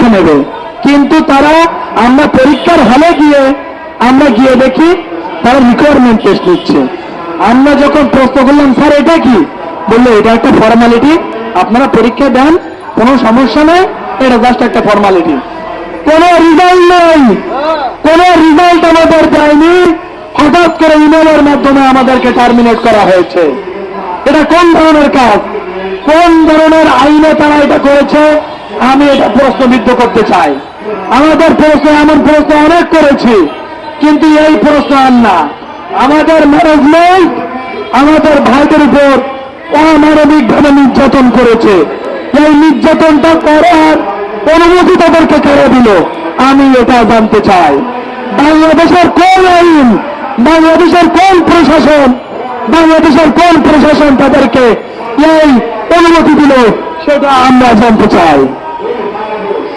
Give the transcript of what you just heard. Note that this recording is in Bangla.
পরীক্ষা নেবে। কিন্তু তারা আমরা পরীক্ষার হলে গিয়ে, আমরা গিয়ে দেখি তারা রিকোয়ারমেন্ট টেস্ট নিচ্ছে। আমরা যখন প্রশ্ন করলাম, স্যার, এটা কি? বলল, এটা একটা ফর্মালিটি আপনারা পরীক্ষা দেন, কোনো সমস্যা নেই, এটা জাস্ট একটা ফর্মালিটি কোনো রিজাল্ট নেই। কোনো রিজাল্ট আমাদের দেয়নি। হঠাৎ করে ইমেলের মাধ্যমে আমাদেরকে টার্মিনেট করা হয়েছে। এটা কোন ধরনের কাজ? কোন ধরনের আইনে তারা এটা করেছে? আমি এটা প্রশ্নবিদ্ধ করতে চাই। আমাদের প্রশ্ন, এমন প্রশ্ন অনেক করেছি, কিন্তু এই প্রশ্ন আর না। আমাদের ম্যানেজমেন্ট আমাদের ভাইদের উপর অমানবিকভাবে নির্যাতন করেছে। এই নির্যাতনটা করার অনুমতি তাদেরকে কেড়ে দিল? আমি এটা জানতে চাই। বাংলাদেশের কোন আইন, বাংলাদেশের কোন প্রশাসন, বাংলাদেশের কোন প্রশাসন তাদেরকে এই অনুমতি দিল? সেটা আমরা জানতে চাই।